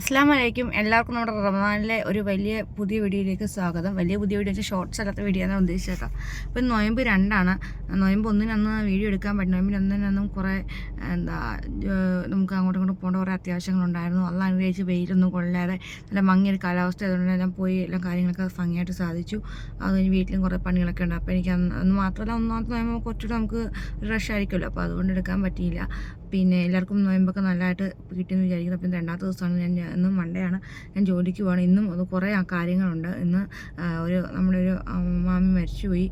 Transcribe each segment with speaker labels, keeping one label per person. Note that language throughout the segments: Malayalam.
Speaker 1: അസ്സാം വലൈക്കും എല്ലാവർക്കും നമ്മുടെ റമദാനിലെ ഒരു വലിയ പുതിയ വീഡിയോയിലേക്ക് സ്വാഗതം. വലിയ പുതിയ വീഡിയോ വെച്ചാൽ ഷോർട്സ് അല്ലാത്ത വീഡിയോ ആണ് ഉദ്ദേശിച്ചത് ഇപ്പം നൊയമ്പ് രണ്ടാണ്. നൊയമ്പ് ഒന്നിനന്ന് വീഡിയോ എടുക്കാൻ പറ്റും നൊയമ്പിന് ഒന്നിനൊന്നും കുറേ എന്താ നമുക്ക് അങ്ങോട്ടും ഇങ്ങോട്ടും പോകേണ്ട കുറേ അത്യാവശ്യങ്ങളുണ്ടായിരുന്നു. അല്ല അനുഗ്രഹിച്ച് വെയിലൊന്നും കൊള്ളാതെ നല്ല മങ്ങിയൊരു കാലാവസ്ഥ ആയതുകൊണ്ട് എല്ലാം പോയി എല്ലാം കാര്യങ്ങളൊക്കെ ഭംഗിയായിട്ട് സാധിച്ചു. അത് കഴിഞ്ഞ് വീട്ടിലും കുറേ പണികളൊക്കെ ഉണ്ട്. അപ്പോൾ എനിക്ക് അന്ന് മാത്രമല്ല ഒന്നാമത്തെ നൊയമ്പ് കുറച്ചുകൂടെ നമുക്ക് റഷ് ആയിരിക്കുമല്ലോ. അപ്പോൾ അതുകൊണ്ട് എടുക്കാൻ പറ്റിയില്ല. പിന്നെ എല്ലാവർക്കും നോയമ്പൊക്കെ നല്ലതായിട്ട് കിട്ടിയെന്ന് വിചാരിക്കുന്നു. അപ്പം രണ്ടാമത്തെ ദിവസമാണ് ഞാൻ ഇന്നും മണ്ടയാണ് ഞാൻ ജോലിക്ക് പോകണം ഇന്നും അത് കുറേ കാര്യങ്ങളുണ്ട്. ഇന്ന് ഒരു നമ്മുടെ ഒരു മാമി മരിച്ചുപോയി.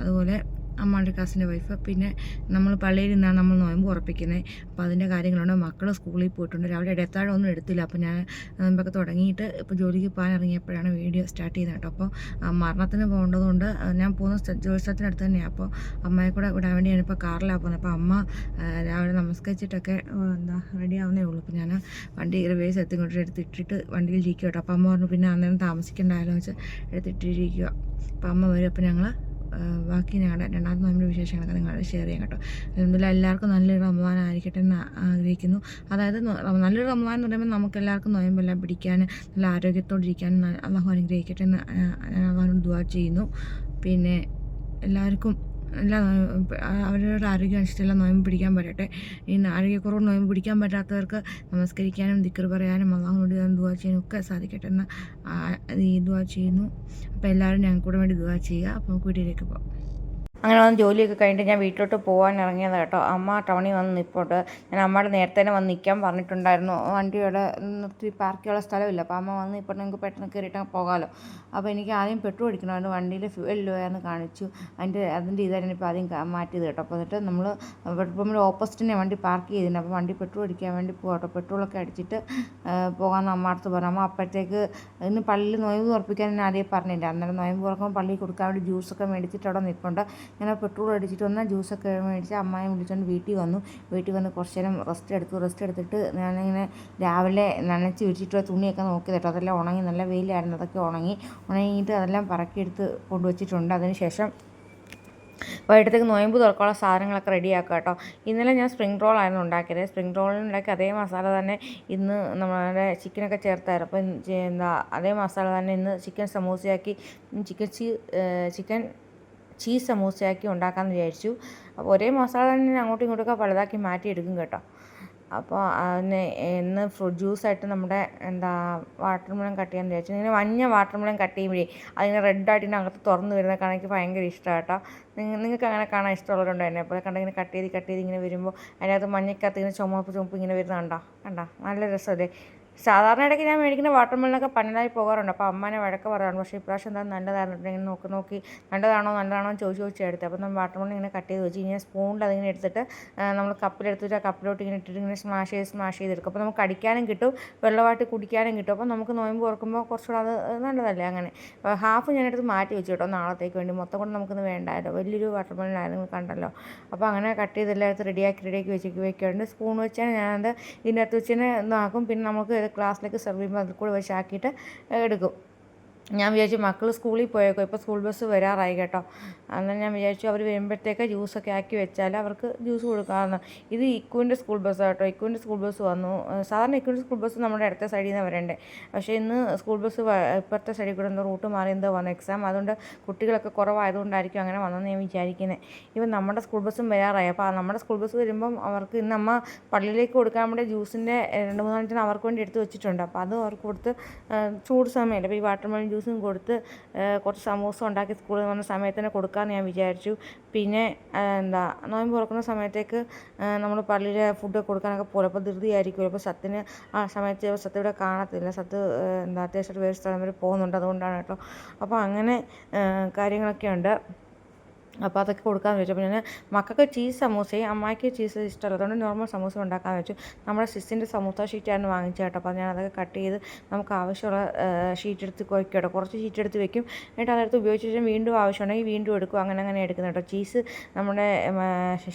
Speaker 1: അതുപോലെ അമ്മയുടെ കസിന്റെ വൈഫ് പിന്നെ നമ്മൾ പള്ളിയിൽ നിന്നാണ് നമ്മൾ നോയമ്പ് ഉറപ്പിക്കുന്നത് അപ്പോൾ അതിന്റെ കാര്യങ്ങളുണ്ട്. മക്കൾ സ്കൂളിൽ പോയിട്ടുണ്ട്. രാവിലെ ഇടത്താഴം ഒന്നും എടുത്തില്ല. അപ്പോൾ ഞാൻ നോയമ്പൊക്കെ തുടങ്ങിയിട്ട് ഇപ്പോൾ ജോലിക്ക് പോകാൻ ഇറങ്ങിയപ്പോഴാണ് വീഡിയോ സ്റ്റാർട്ട് ചെയ്യുന്നത് കേട്ടോ. അപ്പോൾ മരണത്തിന് പോകേണ്ടതുകൊണ്ട് ഞാൻ പോകുന്ന ജോലി സ്ഥലത്തിനടുത്ത് തന്നെയാണ് അപ്പോൾ അമ്മയെ കൂടെ വിടാൻ വേണ്ടി ഞാനിപ്പോൾ കാറിലാണ് പോകുന്നത് അപ്പോൾ അമ്മ രാവിലെ നമസ്കരിച്ചിട്ടൊക്കെ എന്താ റെഡി ആവുന്നേ ഉള്ളൂ. അപ്പോൾ ഞാൻ വണ്ടി റിവേഴ്സ് എത്തി കൊണ്ട് എടുത്തിട്ടിട്ട് വണ്ടിയിൽ ഇരിക്കുക കേട്ടോ. അപ്പോൾ അമ്മ പറഞ്ഞു പിന്നെ അന്നേരം താമസിക്കണ്ടായാലോ വെച്ച് എടുത്തിട്ടിരിക്കുക അപ്പോൾ അമ്മ വരും. അപ്പോൾ ഞങ്ങൾ ബാക്കി ഞങ്ങളുടെ രണ്ടാമത്തെ നോമ്പിന്റെ വിശേഷങ്ങളൊക്കെ നിങ്ങൾ ഷെയർ ചെയ്യാം കേട്ടോ. അതുപോലെ എല്ലാവർക്കും നല്ലൊരു റമദാൻ ആയിരിക്കട്ടെ എന്ന് ആഗ്രഹിക്കുന്നു. അതായത് നല്ലൊരു റമദാൻ എന്ന് പറയുമ്പോൾ നമുക്ക് എല്ലാവർക്കും നോയമ്പെല്ലാം പിടിക്കാൻ നല്ല ആരോഗ്യത്തോടെ ഇരിക്കാൻ അള്ളാഹു അനുഗ്രഹിക്കട്ടെ എന്ന് ഞാൻ അള്ളാഹുവിനോട് ദുആ ചെയ്യുന്നു. പിന്നെ എല്ലാവർക്കും എല്ലാ അവരവരുടെ ആരോഗ്യം അനുസരിച്ചെല്ലാം നോയമ്പ് പിടിക്കാൻ പറ്റട്ടെ. ഈ ആരോഗ്യക്കുറവ് നോയമ്പ് പിടിക്കാൻ പറ്റാത്തവർക്ക് നമസ്കരിക്കാനും ദിക്കർ പറയാനും അള്ളാഹുനോട് ദുവാ ചെയ്യാനും ഒക്കെ സാധിക്കട്ടെ എന്ന് ഈ ദുവാ ചെയ്യുന്നു. അപ്പോൾ എല്ലാവരും ഞങ്ങൾക്കൂടെ വേണ്ടി ദുവാ ചെയ്യുക. അപ്പോൾ നമുക്ക് വീട്ടിലേക്ക് പോകാം. അങ്ങനെ വന്ന് ജോലിയൊക്കെ കഴിഞ്ഞിട്ട് ഞാൻ വീട്ടിലോട്ട് പോകാൻ ഇറങ്ങിയത് കേട്ടോ. അമ്മ ടൗണിൽ വന്ന് നിൽപ്പുണ്ട് ഞാൻ അമ്മയുടെ നേരത്തെ തന്നെ വന്ന് നിൽക്കാൻ പറഞ്ഞിട്ടുണ്ടായിരുന്നു. വണ്ടി ഇവിടെ നിർത്തി പാർക്ക് ചെയ്യാനുള്ള സ്ഥലമില്ല. അപ്പോൾ അമ്മ വന്ന് ഇപ്പോൾ നിങ്ങൾക്ക് പെട്ടെന്ന് കയറിയിട്ട് അങ്ങ് പോകാമല്ലോ അപ്പോൾ എനിക്ക് ആദ്യം പെട്രോൾ അടിക്കണമായിരുന്നു വണ്ടിയിൽ ഫ്യൂൽ ലോയാന്ന് കാണിച്ചു. അതിന്റെ അതിന്റെ ഇതായിരുന്നു ഇപ്പോൾ ആദ്യം മാറ്റിയത് കേട്ടോ. അപ്പോൾ എന്നിട്ട് നമ്മൾ പെട്രോൾ ഓപ്പോസിറ്റിനെ വണ്ടി പാർക്ക് ചെയ്തിട്ടുണ്ട്. അപ്പോൾ വണ്ടി പെട്രോൾ അടിക്കാൻ വേണ്ടി പോകാം കേട്ടോ. പെട്രോളൊക്കെ അടിച്ചിട്ട് പോകാമെന്ന് അമ്മ അടുത്ത് പറഞ്ഞു. അമ്മ അപ്പോഴത്തേക്ക് ഇന്ന് പള്ളിയിൽ നോയമ്പ് ഉറപ്പിക്കാൻ ഞാൻ ആദ്യം പറഞ്ഞില്ല. അന്നേരം നോയമ്പ് തുറക്കുമ്പോൾ പള്ളിയിൽ കൊടുക്കാൻ വേണ്ടി ജ്യൂസൊക്കെ മേടിച്ചിട്ട് അവിടെ നിൽപ്പുണ്ട് ആ പെട്രോൾ അടിച്ചിട്ട് വന്നാൽ ജ്യൂസൊക്കെ മേടിച്ച് അമ്മായി വിളിച്ചുകൊണ്ട് വീട്ടിൽ വന്നു. വീട്ടിൽ വന്ന് കുറച്ച് നേരം റെസ്റ്റ് എടുത്തു. റെസ്റ്റ് എടുത്തിട്ട് ഞാനിങ്ങനെ രാവിലെ നനച്ച് വിരിച്ചിട്ട് തുണിയൊക്കെ നോക്കി കേട്ടോ അതെല്ലാം ഉണങ്ങി നല്ല വെയിലായിരുന്നു. അതൊക്കെ ഉണങ്ങി. ഉണങ്ങിയിട്ട് അതെല്ലാം പറക്കിയെടുത്ത് കൊണ്ടുവച്ചിട്ടുണ്ട്. അതിന് ശേഷം വൈകിട്ടത്തേക്ക് നോയമ്പ് തുറക്കാനുള്ള സാധനങ്ങളൊക്കെ റെഡിയാക്കുക കേട്ടോ ഇന്നലെ ഞാൻ സ്പ്രിംഗ് റോൾ ആയിരുന്നു ഉണ്ടാക്കിയത്. സ്പ്രിംഗ് റോളിനുണ്ടാക്കി അതേ മസാല തന്നെ ഇന്ന് നമ്മുടെ ചിക്കനൊക്കെ ചേർത്തായിരുന്നു. അപ്പം ചെ- എന്താ അതേ മസാല തന്നെ ഇന്ന് ചിക്കൻ സമൂസയാക്കി. ചിക്കൻ ചിക്കൻ ചീസ് സമൂസയാക്കി ഉണ്ടാക്കാമെന്ന് വിചാരിച്ചു. അപ്പോൾ ഒരേ മസാല തന്നെ അങ്ങോട്ടും ഇങ്ങോട്ടൊക്കെ പലതാക്കി മാറ്റിയെടുക്കും കേട്ടോ. അപ്പോൾ അതിന് ഇന്ന് ഫ്രൂട്ട് ജ്യൂസായിട്ട് നമ്മുടെ എന്താ വാട്ടർമെലൺ കട്ട് ചെയ്യാൻ വിചാരിച്ചു. ഇങ്ങനെ മഞ്ഞ വാട്ടർമെലൺ കട്ട് ചെയ്യുമ്പോഴേ അതിങ്ങനെ റെഡായിട്ട് അകത്ത് തുറന്ന് വരുന്ന കാണാൻ ഭയങ്കര ഇഷ്ടമാണ് കേട്ടോ. നിങ്ങൾ നിങ്ങൾക്ക് അങ്ങനെ കാണാൻ ഇഷ്ടമുള്ളവരുണ്ടോ എന്നെ അപ്പോൾ കണ്ടിങ്ങനെ കട്ട് ചെയ്ത് കട്ട് ചെയ്ത് ഇങ്ങനെ വരുമ്പോൾ അതിനകത്ത് മഞ്ഞക്കകത്ത് ഇങ്ങനെ ചുമപ്പ് ചുമപ്പ് ഇങ്ങനെ വരുന്ന കണ്ടോ? കണ്ടോ? നല്ല രസമല്ലേ? സാധാരണ ഇടയ്ക്ക് ഞാൻ മേടിക്കുന്ന വാട്ടർ വാട്ടർമെലനൊക്കെ പന്നലായി പോകാറുണ്ട്. അപ്പോൾ അമ്മനെ വഴക്ക് പറയാറുണ്ട്. പക്ഷേ ഇപ്രാവശ്യം എന്താ നല്ലതായിരുന്നു. ഇങ്ങനെ നോക്കി നോക്കി നല്ലതാണോ നല്ലതാണോ എന്ന് ചോദിച്ച് ചോദിച്ച് എടുത്തത് അപ്പോൾ നമ്മൾ വാട്ടർമെലൻ ഇങ്ങനെ കട്ട് ചെയ്ത് വെച്ച് ഇങ്ങനെ സ്പൂണിൽ അതിങ്ങനെ എടുത്തിട്ട് നമ്മൾ കപ്പിലെടുത്തിട്ട് ആ കപ്പിലോട്ട് ഇങ്ങനെ ഇട്ടിട്ട് ഇങ്ങനെ സ്മാഷ് ചെയ്ത് സ്മാഷ് ചെയ്തെടുക്കും അപ്പോൾ നമുക്ക് അടിക്കാനും കിട്ടും വെള്ളമായിട്ട് കുടിക്കാനും കിട്ടും. അപ്പോൾ നമുക്ക് നോയമ്പ് ഓർക്കുമ്പോൾ കുറച്ചുകൂടെ അത് നല്ലതല്ലേ അങ്ങനെ. ഹാഫ് ഞാനെടുത്ത് മാറ്റി വെച്ചു കേട്ടോ നാളത്തേക്ക് വേണ്ടി. മൊത്തം കൊണ്ട് നമുക്കിന്ന് വേണ്ടായല്ലോ വലിയൊരു വാട്ടർമെലൻ ആയിരുന്നു കണ്ടല്ലോ. അപ്പോൾ അങ്ങനെ കട്ട് ചെയ്തെല്ലാം എടുത്ത് റെഡിയാക്കി റെഡിയാക്കി വെച്ച് വെക്കാറുണ്ട് സ്പൂൺ വെച്ചാൽ ഞാനത് ഇതിന്റെ വെച്ച് തന്നെ ഇതാക്കും. പിന്നെ നമുക്ക് ഗ്ലാസ്സിലേക്ക് സെർവ് ചെയ്യുമ്പോൾ അതിൽ കൂടെ വെച്ചാക്കിയിട്ട് എടുക്കും. ഞാൻ വിചാരിച്ചു മക്കൾ സ്കൂളിൽ പോയേക്കോ ഇപ്പോൾ സ്കൂൾ ബസ് വരാറായി കേട്ടോ. അന്നേരം ഞാൻ വിചാരിച്ചു അവർ വരുമ്പോഴത്തേക്ക് ജ്യൂസൊക്കെ ആക്കി വെച്ചാൽ അവർക്ക് ജ്യൂസ് കൊടുക്കാമെന്ന് ഇത് ഇക്കുവിന്റെ സ്കൂൾ ബസ്സാണ് കേട്ടോ. ഇക്കുവിന്റെ സ്കൂൾ ബസ് വന്നു. സാധാരണ ഇക്കുവിന്റെ സ്കൂൾ ബസ് നമ്മുടെ അടുത്ത സൈഡിൽ നിന്ന് വരണ്ടേ. പക്ഷേ ഇന്ന് സ്കൂൾ ബസ് ഇപ്പുറത്തെ സൈഡിൽ കൂടെ എന്തോ റൂട്ട് മാറി എന്തോ വന്നു. എക്സാം അതുകൊണ്ട് കുട്ടികളൊക്കെ കുറവായതുകൊണ്ടായിരിക്കും അങ്ങനെ വന്നെന്ന് ഞാൻ വിചാരിക്കുന്നത് ഇപ്പം നമ്മുടെ സ്കൂൾ ബസ്സും വരാറായി. അപ്പോൾ നമ്മുടെ സ്കൂൾ ബസ് വരുമ്പം അവർക്ക് ഇന്ന് അമ്മ പള്ളിയിലേക്ക് കൊടുക്കാൻ വേണ്ടി ജ്യൂസിന്റെ രണ്ട് മൂന്നാലഞ്ചിന് അവർക്ക് വേണ്ടി എടുത്ത് വെച്ചിട്ടുണ്ട്. അപ്പോൾ അത് അവർക്ക് കൊടുത്ത് ചൂട് സമയമല്ലേ അപ്പോൾ ഈ വാട്ടർമെലൻ ജ്യൂസും കൊടുത്ത് കുറച്ച് സമൂസ ഉണ്ടാക്കി സ്കൂളിൽ വന്ന സമയത്ത് തന്നെ കൊടുക്കാമെന്ന് ഞാൻ വിചാരിച്ചു. പിന്നെ എന്താ നോയമ്പ് തുറക്കുന്ന സമയത്തേക്ക് നമ്മൾ പള്ളിയിൽ ഫുഡ് കൊടുക്കാനൊക്കെ പോലും അപ്പോൾ ധൃതിയായിരിക്കും അപ്പോൾ സത്തിന് ആ സമയത്ത് ചിലപ്പോൾ സത്ത് ഇവിടെ കാണത്തില്ല സത്ത് എന്താ അത്യാവശ്യം വേറെ സ്ഥലം വരെ പോകുന്നുണ്ട്. അതുകൊണ്ടാണ് കേട്ടോ. അപ്പോൾ അങ്ങനെ കാര്യങ്ങളൊക്കെ ഉണ്ട്. അപ്പോൾ അതൊക്കെ കൊടുക്കാമെന്ന് വെച്ചു. അപ്പോൾ ഞാൻ മക്കൾക്ക് ചീസ് സമൂസയും അമ്മയ്ക്ക് ചീസ് ഇഷ്ടമല്ല. അതുകൊണ്ട് നോർമൽ സമൂസ ഉണ്ടാക്കാമെന്ന് വെച്ചു. നമ്മുടെ സിസിന്റെ സമൂസ ഷീറ്റാണ് വാങ്ങിച്ചത് കേട്ടോ. അപ്പോൾ ഞാൻ അതൊക്കെ കട്ട് ചെയ്ത് നമുക്ക് ആവശ്യമുള്ള ഷീറ്റ് എടുത്ത് കുഴക്കും കേട്ടോ. കുറച്ച് ഷീറ്റ് എടുത്ത് വെക്കും. എന്നിട്ട് അതെടുത്ത് ഉപയോഗിച്ച ശേഷം വീണ്ടും ആവശ്യമുണ്ടെങ്കിൽ വീണ്ടും എടുക്കും. അങ്ങനെ അങ്ങനെ എടുക്കുന്നത് കേട്ടോ. ചീസ് നമ്മുടെ